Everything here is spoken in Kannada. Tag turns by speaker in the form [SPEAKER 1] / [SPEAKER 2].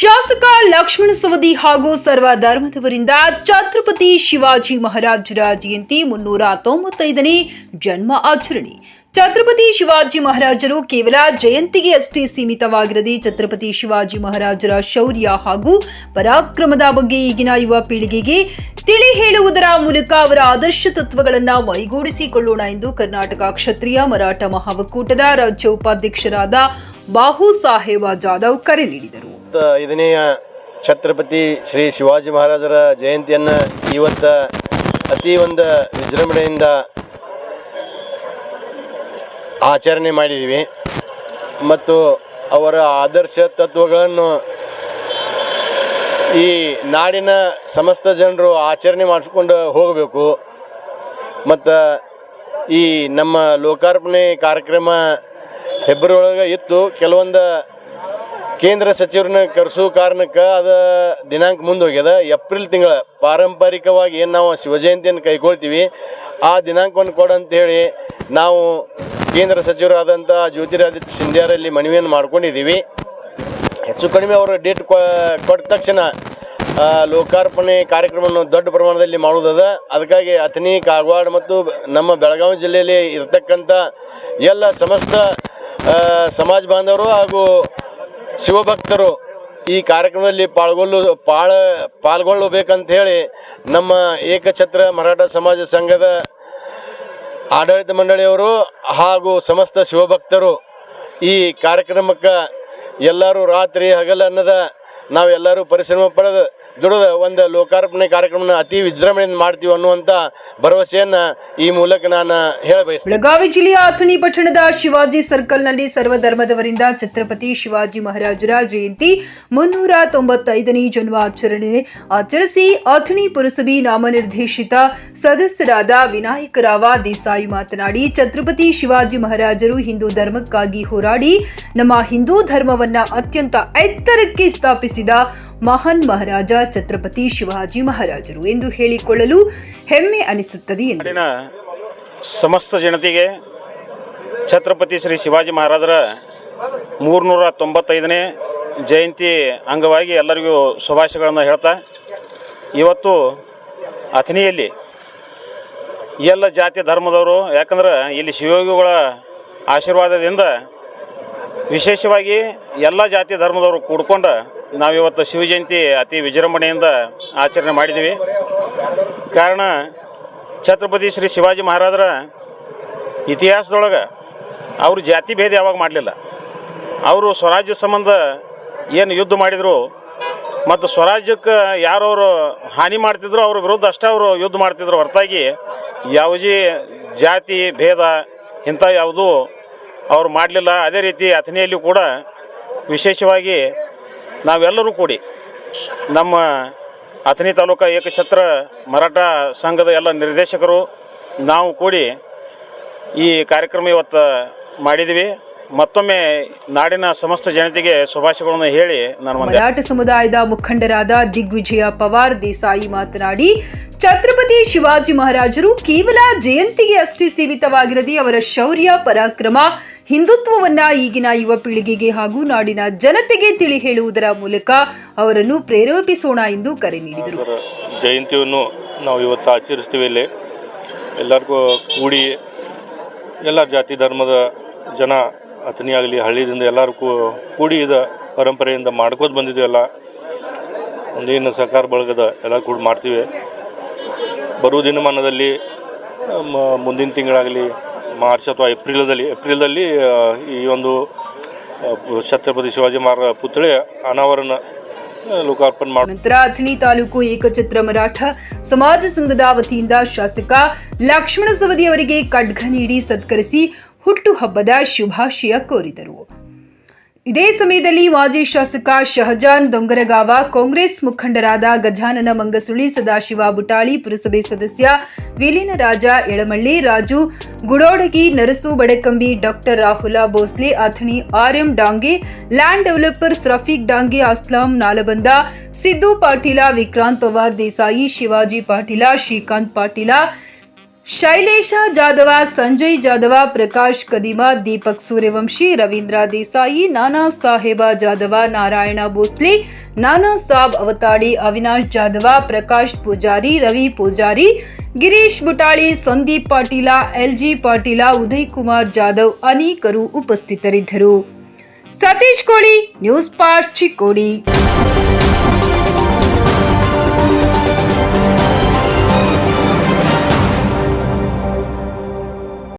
[SPEAKER 1] ಶಾಸಕ ಲಕ್ಷ್ಮಣ ಸವದಿ ಹಾಗೂ ಸರ್ವ ಧರ್ಮದವರಿಂದ ಛತ್ರಪತಿ ಶಿವಾಜಿ ಮಹಾರಾಜರ ಜಯಂತಿ ಮುನ್ನೂರ ತೊಂಬತ್ತೈದನೇ ಜನ್ಮ ಆಚರಣೆ. ಛತ್ರಪತಿ ಶಿವಾಜಿ ಮಹಾರಾಜರು ಕೇವಲ ಜಯಂತಿಗೆ ಅಷ್ಟೇ ಸೀಮಿತವಾಗಿರದೆ ಛತ್ರಪತಿ ಶಿವಾಜಿ ಮಹಾರಾಜರ ಶೌರ್ಯ ಹಾಗೂ ಪರಾಕ್ರಮದ ಬಗ್ಗೆ ಈಗಿನ ಯುವ ಪೀಳಿಗೆಗೆ ತಿಳಿ ಹೇಳುವುದರ ಮೂಲಕ ಅವರ ಆದರ್ಶ ತತ್ವಗಳನ್ನು ಮೈಗೂಡಿಸಿಕೊಳ್ಳೋಣ ಎಂದು ಕರ್ನಾಟಕ ಕ್ಷತ್ರಿಯ ಮರಾಠ ಮಹಾಒಕ್ಕೂಟದ ರಾಜ್ಯ ಉಪಾಧ್ಯಕ್ಷರಾದ ಬಾಹು ಸಾಹೇಬ ಜಾಧವ್ ಕರೆ ನೀಡಿದರು.
[SPEAKER 2] ಇವತ್ತು ಐದನೆಯ ಛತ್ರಪತಿ ಶ್ರೀ ಶಿವಾಜಿ ಮಹಾರಾಜರ ಜಯಂತಿಯನ್ನು ಇವತ್ತು ಅತಿ ಒಂದು ವಿಜೃಂಭಣೆಯಿಂದ ಆಚರಣೆ ಮಾಡಿದ್ದೀವಿ ಮತ್ತು ಅವರ ಆದರ್ಶ ತತ್ವಗಳನ್ನು ಈ ನಾಡಿನ ಸಮಸ್ತ ಜನರು ಆಚರಣೆ ಮಾಡಿಸ್ಕೊಂಡು ಹೋಗಬೇಕು. ಮತ್ತು ಈ ನಮ್ಮ ಲೋಕಾರ್ಪಣೆ ಕಾರ್ಯಕ್ರಮ ಫೆಬ್ರವರಿ ಒಳಗೆ ಇತ್ತು. ಕೆಲವೊಂದು ಕೇಂದ್ರ ಸಚಿವರನ್ನ ಕರೆಸೋ ಕಾರಣಕ್ಕೆ ಅದು ದಿನಾಂಕ ಮುಂದೆ ಹೋಗ್ಯದ. ಏಪ್ರಿಲ್ ತಿಂಗಳ ಪಾರಂಪರಿಕವಾಗಿ ಏನು ನಾವು ಶಿವಜಯಂತಿಯನ್ನು ಕೈಗೊಳ್ತೀವಿ, ಆ ದಿನಾಂಕವನ್ನು ಕೊಡಂತೇಳಿ ನಾವು ಕೇಂದ್ರ ಸಚಿವರಾದಂಥ ಜ್ಯೋತಿರಾದಿತ್ಯ ಸಿಂಧ್ಯಾರಲ್ಲಿ ಮನವಿಯನ್ನು ಮಾಡ್ಕೊಂಡಿದ್ದೀವಿ ಹೆಚ್ಚು ಕಡಿಮೆ ಅವರು ಡೇಟ್ ಕೊಟ್ಟ ತಕ್ಷಣ ಲೋಕಾರ್ಪಣೆ ಕಾರ್ಯಕ್ರಮವನ್ನು ದೊಡ್ಡ ಪ್ರಮಾಣದಲ್ಲಿ ಮಾಡುವುದದ. ಅದಕ್ಕಾಗಿ ಅಥಣಿ, ಕಾಗವಾಡ ಮತ್ತು ನಮ್ಮ ಬೆಳಗಾವಿ ಜಿಲ್ಲೆಯಲ್ಲಿ ಇರತಕ್ಕಂಥ ಎಲ್ಲ ಸಮಸ್ತ ಸಮಾಜ ಬಾಂಧವರು ಹಾಗೂ ಶಿವಭಕ್ತರು ಈ ಕಾರ್ಯಕ್ರಮದಲ್ಲಿ ಪಾಲ್ಗೊಳ್ಳು ಪಾಳ ಪಾಲ್ಗೊಳ್ಳಬೇಕಂತ ಹೇಳಿ ನಮ್ಮ ಏಕಛತ್ರ ಮರಾಠ ಸಮಾಜ ಸಂಘದ ಆಡಳಿತ ಮಂಡಳಿಯವರು ಹಾಗೂ ಸಮಸ್ತ ಶಿವಭಕ್ತರು ಈ ಕಾರ್ಯಕ್ರಮಕ್ಕೆ ಎಲ್ಲರೂ ರಾತ್ರಿ ಹಗಲನ್ನದ ನಾವೆಲ್ಲರೂ ಪರಿಶ್ರಮ ಪಡೆದು ದುಡಿದ ಒಂದು ಲೋಕಾರ್ಪಣೆ ಕಾರ್ಯಕ್ರಮನ ಅತಿ ವಿಜೃಂಭಣೆಯಿಂದ ಮಾಡ್ತೀವಿ ಅನ್ನುವಂಥ ಭರವಸೆಯನ್ನ ಈ ಮೂಲಕ ನಾನು ಹೇಳಬಯಸ್ತೇನೆ.
[SPEAKER 1] ಬೆಳಗಾವಿ ಜಿಲ್ಲೆಯ ಅಥಣಿ ಪಟ್ಟಣದ ಶಿವಾಜಿ ಸರ್ಕಲ್ನಲ್ಲಿ ಸರ್ವಧರ್ಮದವರಿಂದ ಛತ್ರಪತಿ ಶಿವಾಜಿ ಮಹಾರಾಜರ ಜಯಂತಿ ಮುನ್ನೂರ ತೊಂಬತ್ತೈದನೇ ಜನ್ಮ ಆಚರಣೆ ಆಚರಿಸಿ ಅಥಣಿ ಪುರಸಭೆ ನಾಮನಿರ್ದೇಶಿತ ಸದಸ್ಯರಾದ ವಿನಾಯಕರಾವ ದೇಸಾಯಿ ಮಾತನಾಡಿ, ಛತ್ರಪತಿ ಶಿವಾಜಿ ಮಹಾರಾಜರು ಹಿಂದೂ ಧರ್ಮಕ್ಕಾಗಿ ಹೋರಾಡಿ, ನಮ್ಮ ಹಿಂದೂ ಧರ್ಮವನ್ನ ಅತ್ಯಂತ ಎತ್ತರಕ್ಕೆ ಸ್ಥಾಪಿಸಿದ ಮಹಾನ್ ಮಹಾರಾಜ ಛತ್ರಪತಿ ಶಿವಾಜಿ ಮಹಾರಾಜರು ಎಂದು ಹೇಳಿಕೊಳ್ಳಲು ಹೆಮ್ಮೆ ಅನಿಸುತ್ತದೆ
[SPEAKER 3] ಸಮಸ್ತ ಜನತೆಗೆ ಛತ್ರಪತಿ ಶ್ರೀ ಶಿವಾಜಿ ಮಹಾರಾಜರ ಮೂರ್ನೂರ ತೊಂಬತ್ತೈದನೇ ಜಯಂತಿ ಅಂಗವಾಗಿ ಎಲ್ಲರಿಗೂ ಶುಭಾಶಯಗಳನ್ನು ಹೇಳ್ತಾ, ಇವತ್ತು ಅಥಣಿಯಲ್ಲಿ ಎಲ್ಲ ಜಾತಿ ಧರ್ಮದವರು, ಯಾಕಂದ್ರೆ ಇಲ್ಲಿ ಶಿವಯೋಗಿಗಳ ಆಶೀರ್ವಾದದಿಂದ ವಿಶೇಷವಾಗಿ ಎಲ್ಲ ಜಾತಿ ಧರ್ಮದವರು ಕೂಡ್ಕೊಂಡು ನಾವಿವತ್ತು ಶಿವಜಯಂತಿ ಅತಿ ವಿಜೃಂಭಣೆಯಿಂದ ಆಚರಣೆ ಮಾಡಿದ್ದೀವಿ. ಕಾರಣ, ಛತ್ರಪತಿ ಶ್ರೀ ಶಿವಾಜಿ ಮಹಾರಾಜರ ಇತಿಹಾಸದೊಳಗೆ ಅವರು ಜಾತಿ ಭೇದ ಯಾವಾಗ ಮಾಡಲಿಲ್ಲ. ಅವರು ಸ್ವರಾಜ್ಯ ಸಂಬಂಧ ಏನು ಯುದ್ಧ ಮಾಡಿದರು ಮತ್ತು ಸ್ವರಾಜ್ಯಕ್ಕೆ ಯಾರವರು ಹಾನಿ ಮಾಡ್ತಿದ್ರು ಅವ್ರ ವಿರುದ್ಧ ಅಷ್ಟೇ ಅವರು ಯುದ್ಧ ಮಾಡ್ತಿದ್ರು. ಹೊರತಾಗಿ ಯಾವುದೇ ಜಾತಿ ಭೇದ ಇಂಥ ಯಾವುದೂ ಅವ್ರು ಮಾಡಲಿಲ್ಲ. ಅದೇ ರೀತಿ ಅಥಣಿಯಲ್ಲಿ ಕೂಡ ವಿಶೇಷವಾಗಿ ನಾವೆಲ್ಲರೂ ಕೂಡಿ ನಮ್ಮ ಅಥಣಿ ತಾಲೂಕಾ ಏಕಛತ್ರ ಮರಾಠ ಸಂಘದ ಎಲ್ಲ ನಿರ್ದೇಶಕರು ನಾವು ಕೂಡಿ ಈ ಕಾರ್ಯಕ್ರಮ ಇವತ್ತು ಮಾಡಿದ್ವಿ ಮತ್ತೊಮ್ಮೆ ನಾಡಿನ ಸಮಸ್ತ ಜನತೆಗೆ ಶುಭಾಶಯಗಳನ್ನು ಹೇಳಿ ನಾನು
[SPEAKER 1] ಮರಾಠ ಸಮುದಾಯದ ಮುಖಂಡರಾದ ದಿಗ್ವಿಜಯ ಪವಾರ್ ದೇಸಾಯಿ ಮಾತನಾಡಿ, ಛತ್ರಪತಿ ಶಿವಾಜಿ ಮಹಾರಾಜರು ಕೇವಲ ಜಯಂತಿಗೆ ಅಷ್ಟೇ ಸೀಮಿತವಾಗಿರದೆ ಅವರ ಶೌರ್ಯ, ಪರಾಕ್ರಮ ಹಿಂದುತ್ವವನ್ನ ಈಗಿನ ಯುವ ಪೀಳಿಗೆಗೆ ಹಾಗೂ ನಾಡಿನ ಜನತೆಗೆ ತಿಳಿ ಹೇಳುವುದರ ಮೂಲಕ ಅವರನ್ನು ಪ್ರೇರೇಪಿಸೋಣ ಎಂದು ಕರೆ ನೀಡಿದರು.
[SPEAKER 4] ಜಯಂತಿಯನ್ನು ನಾವು ಇವತ್ತು ಆಚರಿಸ್ತೀವಿ ಇಲ್ಲಿ. ಎಲ್ಲರಿಗೂ ಕೂಡಿ ಎಲ್ಲ ಜಾತಿ ಧರ್ಮದ ಜನ ಅತನಿ ಆಗಲಿ ಹಳ್ಳಿಯಿಂದ ಎಲ್ಲರೂ ಕೂಡಿ ಇದ ಪರಂಪರೆಯಿಂದ ಮಾಡ್ಕೋದು ಬಂದಿದ್ದೀವಿ ಎಲ್ಲ. ಒಂದೇನು ಸಹಕಾರ ಬಳಗದ ಎಲ್ಲ ಕೂಡ ಮಾಡ್ತೀವಿ. ಬರುವ ದಿನಮಾನದಲ್ಲಿ ಮುಂದಿನ ತಿಂಗಳಾಗಲಿ ಮಾರ್ಚ್ ಅಥವಾ ಏಪ್ರಿಲ್ದಲ್ಲಿ ಏಪ್ರಿಲ್ದಲ್ಲಿ ಈ ಒಂದು ಛತ್ರಪತಿ ಶಿವಾಜಿ ಮಹಾರಾಜ ಪುತ್ಥಳಿ ಅನಾವರಣ ಲೋಕಾರ್ಪಣೆ ಮಾಡಿ
[SPEAKER 1] ನಂತರ ಅಥಣಿ ತಾಲೂಕು ಏಕಛತ್ರ ಮರಾಠ ಸಮಾಜ ಸಂಘದ ವತಿಯಿಂದ ಶಾಸಕ ಲಕ್ಷ್ಮಣ ಸವದಿ ಅವರಿಗೆ ಖಡ್ಗ ನೀಡಿ ಸತ್ಕರಿಸಿ ಹುಟ್ಟುಹಬ್ಬದ ಶುಭಾಶಯ ಕೋರಿದರು. ಇದೇ ಸಮಯದಲ್ಲಿ ಮಾಜಿ ಶಾಸಕ ಶಹಜಾನ್ ದೊಂಗರಗಾವ, ಕಾಂಗ್ರೆಸ್ ಮುಖಂಡರಾದ ಗಜಾನನ ಮಂಗಸುಳಿ, ಸದಾಶಿವ ಬುಟಾಳಿ, ಪುರಸಭೆ ಸದಸ್ಯ ವಿಲೀನ Raja Elamalli Raju Gudodagi, Narasu Badakambi, doctor Rahul Bhosle, Athani RM Dange, land developers Rafiq Dange, Aslam Nalaband, Siddu Patil, Vikrant Pawar Desai, Shivaji Patil, Shrikant Patil Shailesha Jadhav Sanjay Jadhav Prakash ಕದಿಮ Deepak Suryavanshi Ravindra Desai ನಾನಾ ಸಾಹೇಬ ಜಾಧವ ನಾರಾಯಣ ಭೋಸ್ಲೆ ನಾನಾ ಸಾಬ್ ಅವತಾಡಿ ಅವಿನಾಶ್ ಜಾಧವ ಪ್ರಕಾಶ್ ಪೂಜಾರಿ ರವಿ ಪೂಜಾರಿ ಗಿರೀಶ್ ಬುಟಾಳಿ ಸಂದೀಪ್ ಪಾಟೀಲ ಎಲ್ಜಿ ಪಾಟೀಲ ಉದಯ್ ಕುಮಾರ್ ಜಾಧವ್ ಅನೇಕರು ಉಪಸ್ಥಿತರಿದ್ದರು ಸತೀಶ್ ಕೋಳಿ ನ್ಯೂಸ್ ಪಾರ್ಟ್ ಚಿಕ್ಕೋಡಿ